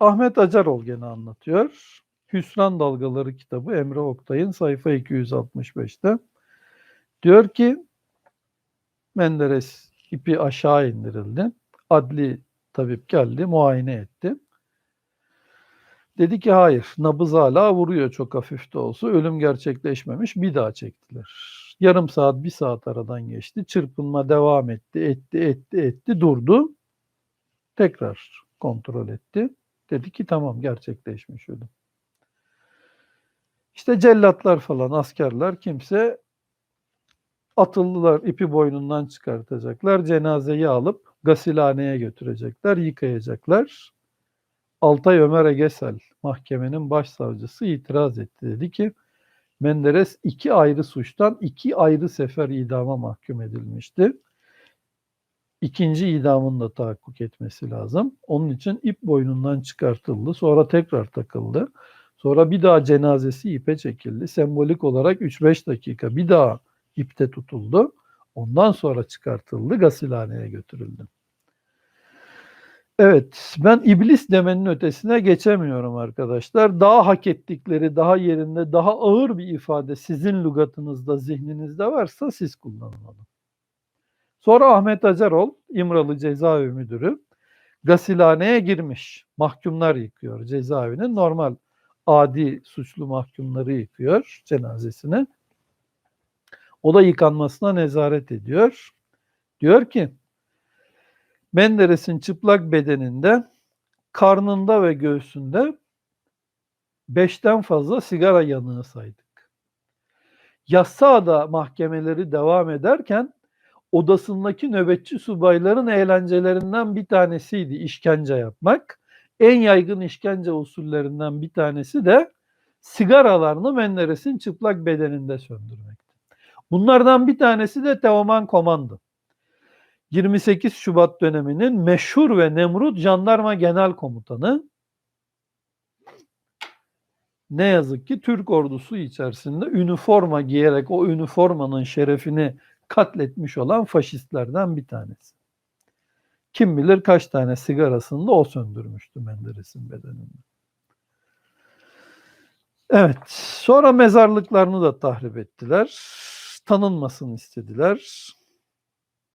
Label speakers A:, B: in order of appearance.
A: Ahmet Acarol gene anlatıyor. Hüsran Dalgaları kitabı Emre Oktay'ın sayfa 265'te. Diyor ki Menderes ipi aşağı indirildi. Adli tabip geldi, muayene etti. Dedi ki hayır, nabız hala vuruyor çok hafif de olsa. Ölüm gerçekleşmemiş, bir daha çektiler. Yarım saat, bir saat aradan geçti. Çırpınma devam etti, etti, etti, etti, durdu. Tekrar kontrol etti. Dedi ki tamam gerçekleşmiş ölüm. İşte cellatlar falan, askerler kimse atıldılar, ipi boynundan çıkartacaklar, cenazeyi alıp gasilhaneye götürecekler, yıkayacaklar. Altay Ömer Egesel mahkemenin başsavcısı itiraz etti. Dedi ki Menderes iki ayrı suçtan iki ayrı sefer idama mahkum edilmişti. İkinci idamın da tahakkuk etmesi lazım. Onun için ip boynundan çıkartıldı. Sonra tekrar takıldı. Sonra bir daha cenazesi ipe çekildi. Sembolik olarak 3-5 dakika bir daha ipte tutuldu. Ondan sonra çıkartıldı, gasilhaneye götürüldü. Evet, ben iblis demenin ötesine geçemiyorum arkadaşlar. Daha hak ettikleri, daha yerinde, daha ağır bir ifade sizin lügatınızda, zihninizde varsa siz kullanın onu. Sonra Ahmet Acarol, İmralı Cezaevi Müdürü, gasilhaneye girmiş. Mahkumlar yıkıyor cezaevinin. Normal adi suçlu mahkumları yıkıyor cenazesini. O da yıkanmasına nezaret ediyor. Diyor ki Menderes'in çıplak bedeninde karnında ve göğsünde beşten fazla sigara yanığı saydık. Yassıada mahkemeleri devam ederken odasındaki nöbetçi subayların eğlencelerinden bir tanesiydi işkence yapmak. En yaygın işkence usullerinden bir tanesi de sigaralarını Menderes'in çıplak bedeninde söndürmekti. Bunlardan bir tanesi de Teoman Komando. 28 Şubat döneminin meşhur ve Nemrut Jandarma Genel Komutanı ne yazık ki Türk ordusu içerisinde üniforma giyerek o üniformanın şerefini katletmiş olan faşistlerden bir tanesi. Kim bilir kaç tane sigarasını da o söndürmüştü Menderes'in bedeninde. Evet, sonra mezarlıklarını da tahrip ettiler. Tanınmasını istediler.